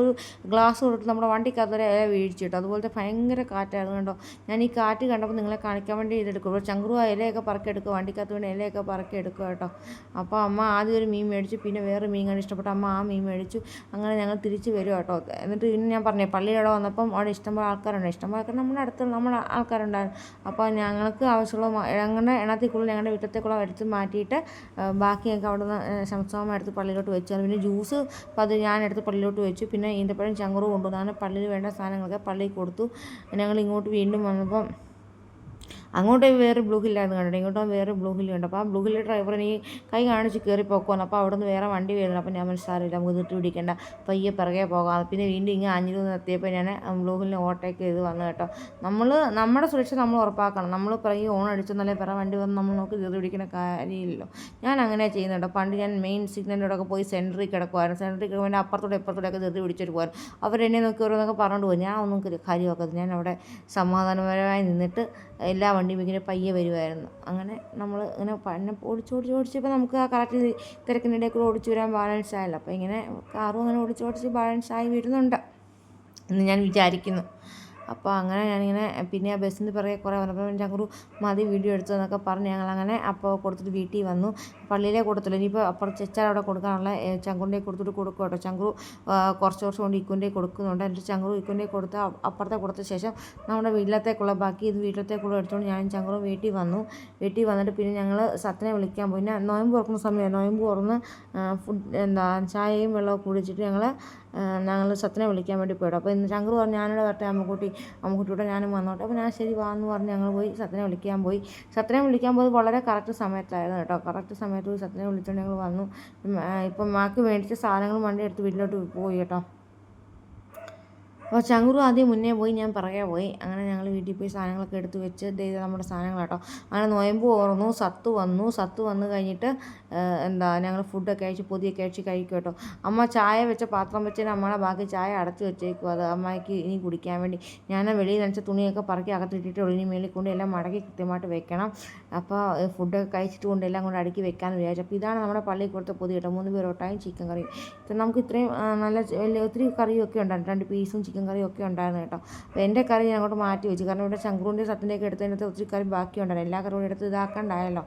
Speaker 1: ഗ്ലാസ് കൊടുത്ത് നമ്മുടെ വണ്ടി ഒരു ഇല വീഴിച്ചിട്ടു. അതുപോലത്തെ ഭയങ്കര കാറ്റായിരുന്നു കണ്ടോ. ഞാൻ ഈ കാറ്റ് കണ്ടപ്പോൾ നിങ്ങളെ കാണിക്കാൻ വേണ്ടി ഇതെടുക്കും. ചങ്കുറു ഇലയൊക്കെ പറക്കെടുക്കുക വണ്ടിക്കകത്ത് വേണ്ടി ഇലയൊക്കെ പറക്കെടുക്കുക കേട്ടോ. അപ്പോൾ അമ്മ ആദ്യം ഒരു മീൻ മേടിച്ചു. പിന്നെ വേറെ മീൻ കണ്ട് ഇഷ്ടപ്പെട്ട അമ്മ ആ മീൻ മേടിച്ചു. അങ്ങനെ ഞങ്ങൾ തിരിച്ച് വരും കേട്ടോ. എന്നിട്ട് ഇന്ന് ഞാൻ പറഞ്ഞേ പള്ളിയുടെ വന്നപ്പം അവിടെ ഇഷ്ടംപോലെ ആൾക്കാരുണ്ട്. ഇഷ്ടംപോലെ ആൾക്കാർ നമ്മുടെ അടുത്ത് നമ്മുടെ ആൾക്കാരുണ്ടായിരുന്നു. അപ്പോൾ ഞങ്ങൾക്ക് ആവശ്യമുള്ള ഞങ്ങളുടെ എണ്ണത്തിൽ ഞങ്ങളുടെ വീട്ടത്തേക്കുള്ള എടുത്ത് മാറ്റിയിട്ട് ബാക്കി ഞങ്ങൾക്ക് അവിടെ നിന്ന് ശംസോമ എടുത്ത് പള്ളിയിലോട്ട് വെച്ചു. പിന്നെ ജ്യൂസ് പതി ഞാൻ എടുത്ത് പള്ളിയിലോട്ട് വെച്ചു. പിന്നെ ഈന്തപ്പഴം ചങ്ങറും കൊണ്ടുവന്നു. അങ്ങനെ പള്ളിയിൽ വേണ്ട സാധനങ്ങളൊക്കെ പള്ളിയിൽ കൊടുത്തു. ഞങ്ങൾ ഇങ്ങോട്ട് വീണ്ടും വന്നപ്പം അങ്ങോട്ട് വേറെ ബ്ലൂ ഹില്ലായിരുന്നു കണ്ടിട്ട് ഇങ്ങോട്ടും വേറെ ബ്ലൂ ഹില്ല് കണ്ടു. അപ്പോൾ ആ ബ്ലൂ ഹില്ല് ഡ്രൈവർ എനിക്ക് കൈ കാണിച്ച് കയറി പോക്കുവാണ് അപ്പോൾ അവിടെ നിന്ന് വേറെ വണ്ടി വരുന്നു. അപ്പോൾ ഞാൻ മനസ്സിലാറില്ല നമുക്ക് തിട്ടി പിടിക്കേണ്ട. പയ്യെ പിറകെ പോകാം. പിന്നെ വീണ്ടും ഇങ്ങനെ അഞ്ഞു നിന്ന് എത്തിയപ്പോൾ ഞാൻ ബ്ലൂ ഹില്ലിന് ഓവർടേക്ക് ചെയ്ത് വന്നു കേട്ടോ. നമ്മൾ നമ്മുടെ സുരക്ഷ നമ്മൾ ഉറപ്പാക്കണം. നമ്മൾ പിറകെ ഓൺ അടിച്ചെന്നല്ലേ പിറ വണ്ടി വന്ന് നമ്മൾ നോക്കി കയറി പിടിക്കുന്ന കാര്യമില്ലല്ലോ. ഞാൻ അങ്ങനെ ചെയ്യുന്നുണ്ട് പണ്ട് ഞാൻ മെയിൻ സിഗ്നലിന്റെ ഒക്കെ പോയി സെന്ററിൽ കിടക്കുമായിരുന്നു സെന്ററിൽ കിടക്കുമ്പോൾ അപ്പുറത്തോടെ ഇപ്പുറത്തോടെയൊക്കെ കയറി പിടിച്ചിട്ട് പോകാറ് അവരെന്നെ നോക്കി ഓരോന്നൊക്കെ പറഞ്ഞുകൊണ്ട് പോകും ഞാൻ ഒന്നും കാര്യമാക്കത്തില്ല ഞാൻ അവിടെ സമാധാനപരമായി നിന്നിട്ട് എല്ലാ വണ്ടിയും ഇങ്ങനെ പയ്യെ വരുമായിരുന്നു അങ്ങനെ നമ്മൾ ഇങ്ങനെ പന്നെ ഓടിച്ച് ഓടിച്ച് ഓടിച്ചപ്പോൾ നമുക്ക് ആ കറക്റ്റ് തിരക്കിനിടെ കൂടെ ഓടിച്ച് വരാൻ ബാലൻസ് ആയല്ലോ അപ്പോൾ ഇങ്ങനെ കാറും അങ്ങനെ ഓടിച്ച് ഓടിച്ച് ബാലൻസ് ആയി വരുന്നുണ്ട് എന്ന് ഞാൻ വിചാരിക്കുന്നു. അപ്പോൾ അങ്ങനെ ഞാനിങ്ങനെ പിന്നെ ആ ബസ്സിന് പിറകെ കുറേ വന്നപ്പോൾ ഞങ്ങൾ മതി വീഡിയോ എടുത്തു എന്നൊക്കെ പറഞ്ഞ് ഞങ്ങൾ അങ്ങനെ അപ്പോൾ കൊടുത്തിട്ട് വീട്ടിൽ വന്നു. പള്ളിയിലേ കൊടുത്തില്ല. ഇനിയിപ്പോൾ അപ്പുറം ചെച്ചാൽ അവിടെ കൊടുക്കാനുള്ള ചങ്കുറിന്റെ കൊടുത്തിട്ട് കൊടുക്കും കേട്ടോ. ചങ്കുറു കുറച്ച് വർഷം കൊണ്ട് ഇക്കുന്റെ കൊടുക്കുന്നുണ്ട്. എന്നിട്ട് ചങ്കുറു ഇക്കുന്റെ കൊടുത്ത അപ്പുറത്തെ കൊടുത്ത ശേഷം നമ്മുടെ വീട്ടിലത്തേക്കുള്ള ബാക്കി ഇത് വീട്ടിലത്തേക്കുള്ള എടുത്തുകൊണ്ട് ഞാൻ ചങ്കുറും വീട്ടിൽ വന്നു. വീട്ടിൽ വന്നിട്ട് പിന്നെ ഞങ്ങൾ സത്തനെ വിളിക്കാൻ പോയി. പിന്നെ നോയമ്പ് തുറക്കുന്ന സമയമാണ് നോയമ്പ് തുറന്ന് ഫുഡ് എന്താ ചായയും വെള്ളമൊക്കെ കുടിച്ചിട്ട് ഞങ്ങൾ ഞങ്ങൾ സത്തനെ വിളിക്കാൻ വേണ്ടി പോയിട്ട് അപ്പോൾ ഇന്ന് ചങ്കർ പറഞ്ഞു ഞാനിവിടെ വരട്ടെ അമ്മക്കുട്ടി. അമ്മക്കുട്ടിയുടെ ഞാനും വന്നോട്ടെ. അപ്പോൾ ഞാൻ ശരി വാ എന്ന് പറഞ്ഞ് ഞങ്ങൾ പോയി സത്യനെ വിളിക്കാൻ പോയി. സത്യനെ വിളിക്കാൻ പോയത് വളരെ കറക്റ്റ് സമയത്തായിരുന്നു കേട്ടോ. കറക്റ്റ് സമയത്ത് പോയി സത്യനെ വിളിച്ചുകൊണ്ട് ഞങ്ങൾ വന്നു. ഇപ്പം മാക്ക് മേടിച്ച സാധനങ്ങൾ വണ്ടി എടുത്ത് വീട്ടിലോട്ട് പോയി കേട്ടോ. അപ്പോൾ ചങ്കുറു ആദ്യം മുന്നേ പോയി ഞാൻ പറയാൻ പോയി. അങ്ങനെ ഞങ്ങൾ വീട്ടിൽ പോയി സാധനങ്ങളൊക്കെ എടുത്ത് വെച്ച് ചെയ്ത് നമ്മുടെ സാധനങ്ങൾ കേട്ടോ അങ്ങനെ നോയമ്പ് ഓർന്നു സത്ത് വന്നു. സത്ത് വന്നു കഴിഞ്ഞിട്ട് എന്താ ഞങ്ങൾ ഫുഡൊക്കെ അയച്ച് പൊതിയൊക്കെ അയച്ച് കഴിക്കും കേട്ടോ അമ്മ ചായ വെച്ച പാത്രം വെച്ചിട്ട് അമ്മയുടെ ബാക്കി ചായ അടച്ചു വെച്ചേക്കും. അത് അമ്മയ്ക്ക് ഇനി കുടിക്കാൻ വേണ്ടി. ഞാൻ വെളിയിൽ നനച്ച തുണിയൊക്കെ പറക്കി അകത്തിട്ടിട്ട് ഒളിനി മേളിൽ കൊണ്ട് എല്ലാം മടക്കി കൃത്യമായിട്ട് വെക്കണം. അപ്പോൾ ഫുഡൊക്കെ കഴിച്ചിട്ട് കൊണ്ട് എല്ലാം കൊണ്ട് അടുക്കി വെക്കാമെന്ന് വിചാരിച്ചു. അപ്പോൾ ഇതാണ് നമ്മുടെ പള്ളിയിൽ കൊടുത്ത പൊതി കേട്ടോ മൂന്ന് പേരോട്ടായും ചിക്കൻ കറിയും. നമുക്ക് ഇത്രയും നല്ല വലിയ ഒത്തിരി കറിയൊക്കെ ഉണ്ടായിരുന്നു രണ്ട് പീസും ചിക്കൻ ചിക്കൻ ഒക്കെ ഉണ്ടായിരുന്നു കേട്ടോ. എന്റെ കറി ഞാൻ അങ്ങോട്ട് മാറ്റി വെച്ചു. കാരണം ഇവിടെ ശങ്കുറിന്റെ സത്തിന്റെയൊക്കെ എടുത്തതിനകത്ത് ഒത്തിരി കറി ബാക്കി ഉണ്ടായിരുന്നു. എല്ലാ കറിയും എടുത്ത് ഇതാക്കണ്ടായല്ലോ.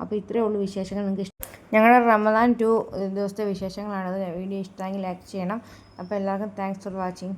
Speaker 1: അപ്പോൾ ഇത്രയേ ഉള്ളൂ വിശേഷങ്ങൾ നിങ്ങൾക്ക് ഇഷ്ടം. ഞങ്ങളുടെ റമദാൻ ടു ദിവസത്തെ വിശേഷങ്ങളാണത് വീഡിയോ ഇഷ്ടമെങ്കിൽ ലൈക്ക് ചെയ്യണം. അപ്പോൾ എല്ലാവർക്കും താങ്ക്സ് ഫോർ വാച്ചിങ്